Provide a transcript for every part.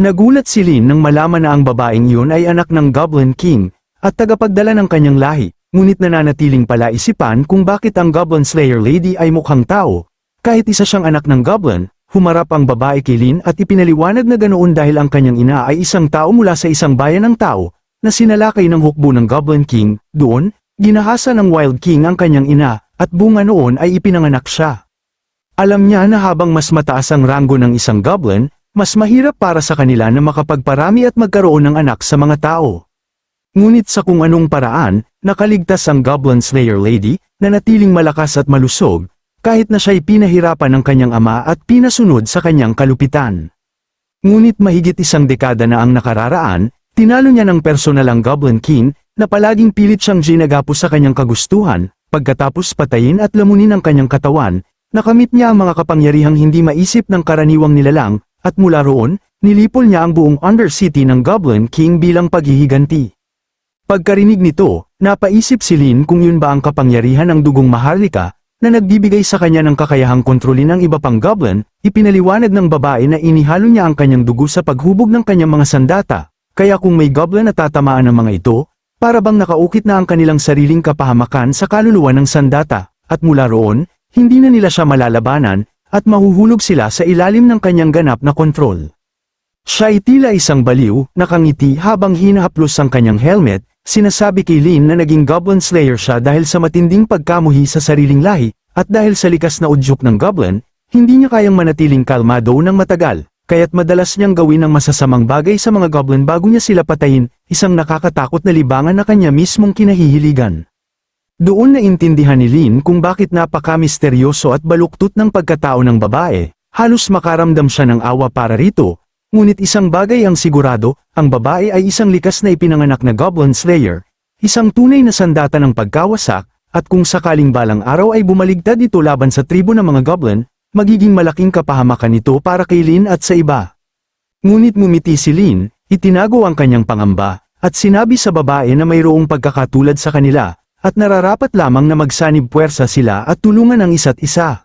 Nagulat si Lin nang malaman na ang babaeng iyon ay anak ng Goblin King, at tagapagdala ng kanyang lahi, ngunit nananatiling pala isipan kung bakit ang Goblin Slayer Lady ay mukhang tao. Kahit isa siyang anak ng Goblin, humarap ang babae kay Lin at ipinaliwanag na ganoon dahil ang kanyang ina ay isang tao mula sa isang bayan ng tao, na sinalakay ng hukbo ng Goblin King, doon, ginahasa ng Wild King ang kanyang ina, at bunga noon ay ipinanganak siya. Alam niya na habang mas mataas ang ranggo ng isang goblin, mas mahirap para sa kanila na makapagparami at magkaroon ng anak sa mga tao. Ngunit sa kung anong paraan, nakaligtas ang Goblin Slayer Lady, na natiling malakas at malusog, kahit na siya'y pinahirapan ng kanyang ama at pinasunod sa kanyang kalupitan. Ngunit mahigit isang dekada na ang nakararaan, tinalo niya ng personal ang Goblin King, na palaging pilit siyang ginagapo sa kanyang kagustuhan, pagkatapos patayin at lamunin ang kanyang katawan, nakamit niya ang mga kapangyarihang hindi maisip ng karaniwang nilalang, at mula roon, nilipol niya ang buong Undercity ng Goblin King bilang paghihiganti. Pagkarinig nito, napaisip si Lin kung yun ba ang kapangyarihan ng dugong maharlika, na nagbibigay sa kanya ng kakayahang kontrolin ang iba pang goblin, ipinaliwanag ng babae na inihalo niya ang kanyang dugo sa paghubog ng kanyang mga sandata, kaya kung may goblin na tatamaan ng mga ito, para bang nakaukit na ang kanilang sariling kapahamakan sa kaluluwa ng sandata, at mula roon, hindi na nila siya malalabanan, at mahuhulog sila sa ilalim ng kanyang ganap na kontrol. Siya ay tila isang baliw, nakangiti habang hinahaplos ang kanyang helmet, sinasabi kay Lin na naging Goblin Slayer siya dahil sa matinding pagkamuhi sa sariling lahi, at dahil sa likas na udyok ng Goblin, hindi niya kayang manatiling kalmado ng matagal, kaya't madalas niyang gawin ang masasamang bagay sa mga Goblin bago niya sila patayin, isang nakakatakot na libangan na kanya mismong kinahihiligan. Doon na intindihan ni Lin kung bakit napaka-misteryoso at baluktot ng pagkatao ng babae, halos makaramdam siya ng awa para rito, ngunit isang bagay ang sigurado, ang babae ay isang likas na ipinanganak na Goblin Slayer, isang tunay na sandata ng pagkawasak, at kung sakaling balang araw ay bumaligtad ito laban sa tribo ng mga Goblin, magiging malaking kapahamakan ito para kay Lin at sa iba. Ngunit ngumiti si Lin, itinago ang kanyang pangamba, at sinabi sa babae na mayroong pagkakatulad sa kanila, at nararapat lamang na magsanib puwersa sila at tulungan ang isa't isa.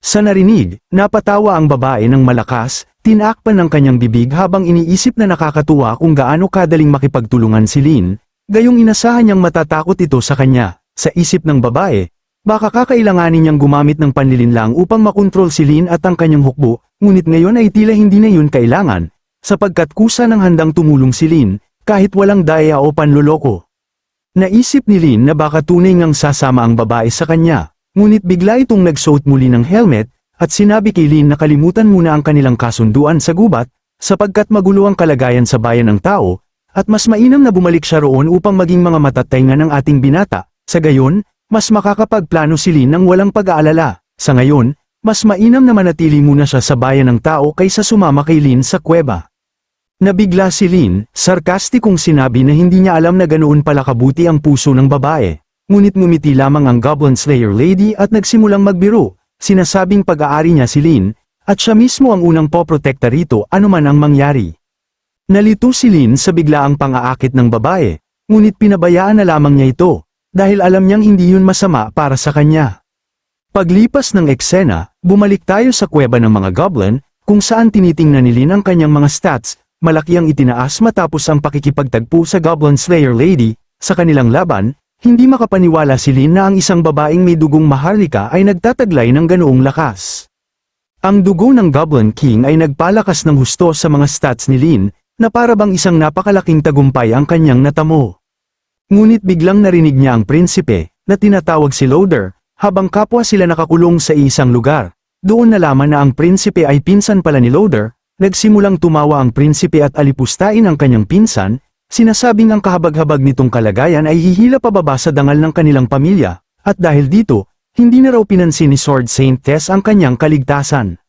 Sa narinig, napatawa ang babae ng malakas, tinakpan ng kanyang bibig habang iniisip na nakakatuwa kung gaano kadaling makipagtulungan si Lin, gayong inasahan niyang matatakot ito sa kanya. Sa isip ng babae, baka kakailanganin niyang gumamit ng panlilinlang upang makontrol si Lin at ang kanyang hukbo, ngunit ngayon ay tila hindi na yun kailangan, sapagkat kusa ng handang tumulong si Lin, kahit walang daya o panloloko. Naisip ni Lin na baka tunay ngang sasama ang babae sa kanya, ngunit bigla itong nagsuot muli ng helmet, at sinabi kay Lin na kalimutan muna ang kanilang kasunduan sa gubat, sapagkat magulo ang kalagayan sa bayan ng tao, at mas mainam na bumalik siya roon upang maging mga matataynga ng ating binata, sa gayon, mas makakapagplano si Lin ng walang pag-aalala, sa ngayon, mas mainam na manatili muna siya sa bayan ng tao kaysa sumama kay Lin sa kuweba. Nabigla si Lin, sarkastikong sinabi na hindi niya alam na ganoon pala kabuti ang puso ng babae. Ngunit ngumiti lamang ang Goblin Slayer Lady at nagsimulang magbiro, sinasabing pag-aari niya si Lin, at siya mismo ang unang poprotekta rito anuman ang mangyari. Nalito si Lin sa biglaang pang-aakit ng babae, ngunit pinabayaan na lamang niya ito, dahil alam niyang hindi yun masama para sa kanya. Paglipas ng eksena, bumalik tayo sa kuweba ng mga goblin, kung saan tinitingnan ni Lin ang kanyang mga stats, malaki ang itinaas matapos ang pakikipagtagpo sa Goblin Slayer Lady, sa kanilang laban, hindi makapaniwala si Lin na ang isang babaeng may dugong maharlika ay nagtataglay ng ganoong lakas. Ang dugo ng Goblin King ay nagpalakas ng husto sa mga stats ni Lin, na para bang isang napakalaking tagumpay ang kanyang natamo. Ngunit biglang narinig niya ang prinsipe, na tinatawag si Loader, habang kapwa sila nakakulong sa isang lugar. Doon nalaman na ang prinsipe ay pinsan pala ni Loader, Nagsimulang tumawa ang prinsipe at alipustain ang kanyang pinsan, sinasabing ang kahabag-habag nitong kalagayan ay hihila pababa sa dangal ng kanilang pamilya, at dahil dito, hindi na raw pinansin ni Sword Saint Tess ang kanyang kaligtasan.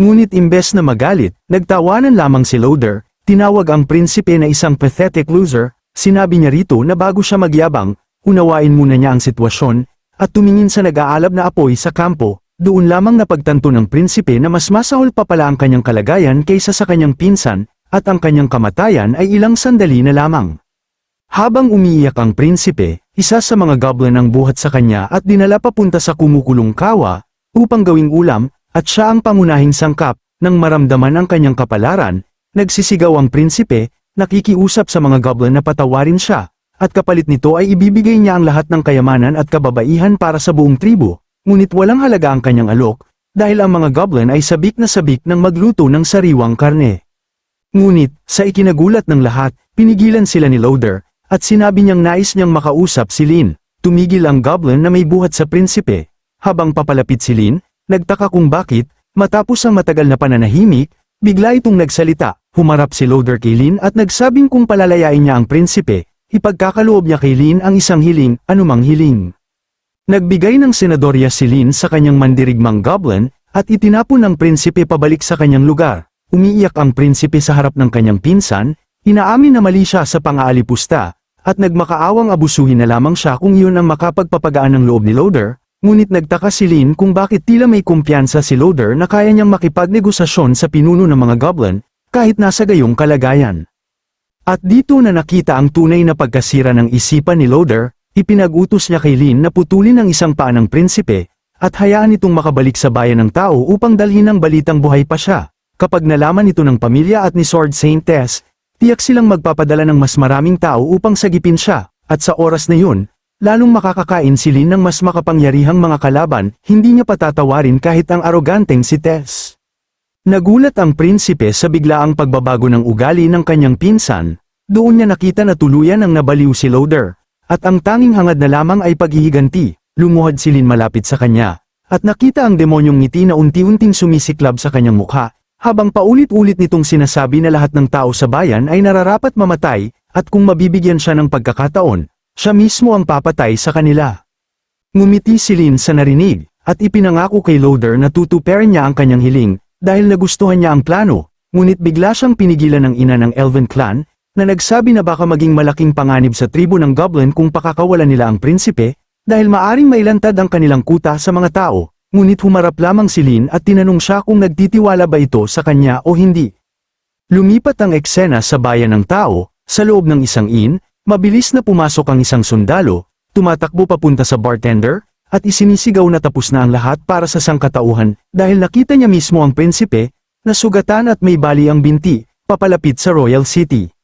Ngunit imbes na magalit, nagtawanan lamang si Loader, tinawag ang prinsipe na isang pathetic loser, sinabi niya rito na bago siya magyabang, unawain muna niya ang sitwasyon, at tumingin sa nag-aalab na apoy sa kampo, doon lamang napagtanto ng prinsipe na mas masahol pa pala ang kanyang kalagayan kaysa sa kanyang pinsan, at ang kanyang kamatayan ay ilang sandali na lamang. Habang umiiyak ang prinsipe, isa sa mga goblin ang buhat sa kanya at dinala papunta sa kumukulong kawa, upang gawing ulam, at siya ang pangunahing sangkap, nang maramdaman ang kanyang kapalaran, nagsisigaw ang prinsipe, nakikiusap sa mga goblin na patawarin siya, at kapalit nito ay ibibigay niya ang lahat ng kayamanan at kababaihan para sa buong tribo, ngunit walang halaga ang kanyang alok, dahil ang mga goblin ay sabik na sabik ng magluto ng sariwang karne. Ngunit, sa ikinagulat ng lahat, pinigilan sila ni Loader, at sinabi niyang nais niyang makausap si Lin. Tumigil ang goblin na may buhat sa prinsipe. Habang papalapit si Lin, nagtaka kung bakit, matapos ang matagal na pananahimik, bigla itong nagsalita, humarap si Loader kay Lin at nagsabing kung palalayain niya ang prinsipe, ipagkakaloob niya kay Lin ang isang hiling, anumang hiling. Nagbigay ng senadorya si Lin sa kanyang mandirigmang goblin, at itinapon ng prinsipe pabalik sa kanyang lugar. Umiiyak ang prinsipe sa harap ng kanyang pinsan, inaamin na mali siya sa pangaalipusta, at nagmakaawang abusuhin na lamang siya kung iyon ang makapagpapagaan ng loob ni Loader, ngunit nagtaka si Lin kung bakit tila may kumpiyansa si Loader na kaya niyang makipagnegosasyon sa pinuno ng mga goblin, kahit nasa gayong kalagayan. At dito na nakita ang tunay na pagkasira ng isipan ni Loader, ipinag-utos niya kay Lin na putulin ang isang paa ng prinsipe, at hayaan itong makabalik sa bayan ng tao upang dalhin ang balitang buhay pa siya. Kapag nalaman ito ng pamilya at ni Sword Saint Tess, tiyak silang magpapadala ng mas maraming tao upang sagipin siya, at sa oras na yun, lalong makakakain si Lin ng mas makapangyarihang mga kalaban, hindi niya patatawarin kahit ang aroganteng si Tess. Nagulat ang prinsipe sa biglaang pagbabago ng ugali ng kanyang pinsan, doon niya nakita na tuluyan ang nabaliw si Loader, at ang tanging hangad na lamang ay paghihiganti, lumuhad si Lin malapit sa kanya, at nakita ang demonyong ngiti na unti-unting sumisiklab sa kanyang mukha, habang paulit-ulit nitong sinasabi na lahat ng tao sa bayan ay nararapat mamatay, at kung mabibigyan siya ng pagkakataon, siya mismo ang papatay sa kanila. Ngumiti si Lin sa narinig, at ipinangako kay Loader na tutuperin niya ang kanyang hiling, dahil nagustuhan niya ang plano, ngunit bigla siyang pinigilan ng ina ng Elven clan, na nagsabi na baka maging malaking panganib sa tribo ng Goblin kung pakakawalan nila ang prinsipe, dahil maaring mailantad ang kanilang kuta sa mga tao, ngunit humarap lamang si Lin at tinanong siya kung nagtitiwala ba ito sa kanya o hindi. Lumipat ang eksena sa bayan ng tao, sa loob ng isang inn, mabilis na pumasok ang isang sundalo, tumatakbo papunta sa bartender, at isinisigaw na tapos na ang lahat para sa sangkatauhan, dahil nakita niya mismo ang prinsipe, na sugatan at may bali ang binti, papalapit sa Royal City.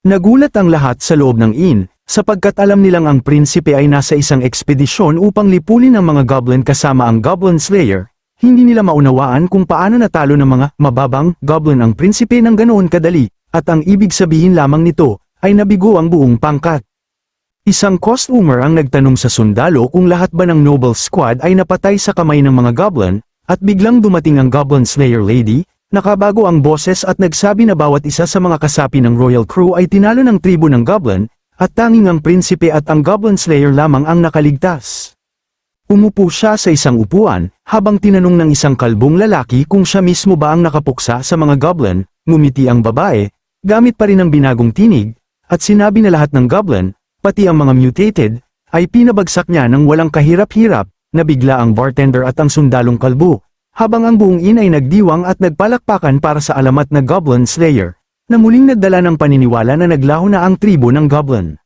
Nagulat ang lahat sa loob ng inn, sapagkat alam nilang ang prinsipe ay nasa isang ekspedisyon upang lipulin ang mga goblin kasama ang Goblin Slayer, hindi nila maunawaan kung paano natalo ng mga mababang goblin ang prinsipe ng ganoon kadali, at ang ibig sabihin lamang nito, ay nabigo ang buong pangkat. Isang costumer ang nagtanong sa sundalo kung lahat ba ng noble squad ay napatay sa kamay ng mga goblin, at biglang dumating ang Goblin Slayer Lady, nakabago ang boses at nagsabi na bawat isa sa mga kasapi ng royal crew ay tinalo ng tribo ng goblin, at tanging ang prinsipe at ang Goblin Slayer lamang ang nakaligtas. Umupo siya sa isang upuan, habang tinanong ng isang kalbong lalaki kung siya mismo ba ang nakapuksa sa mga goblin, ngumiti ang babae, gamit pa rin ang binagong tinig, at sinabi na lahat ng goblin, pati ang mga mutated, ay pinabagsak niya ng walang kahirap-hirap, na bigla ang bartender at ang sundalong kalbo, habang ang buong inn ay nagdiwang at nagpalakpakan para sa alamat na Goblin Slayer, na muling nagdala ng paniniwala na naglaho na ang tribo ng Goblin.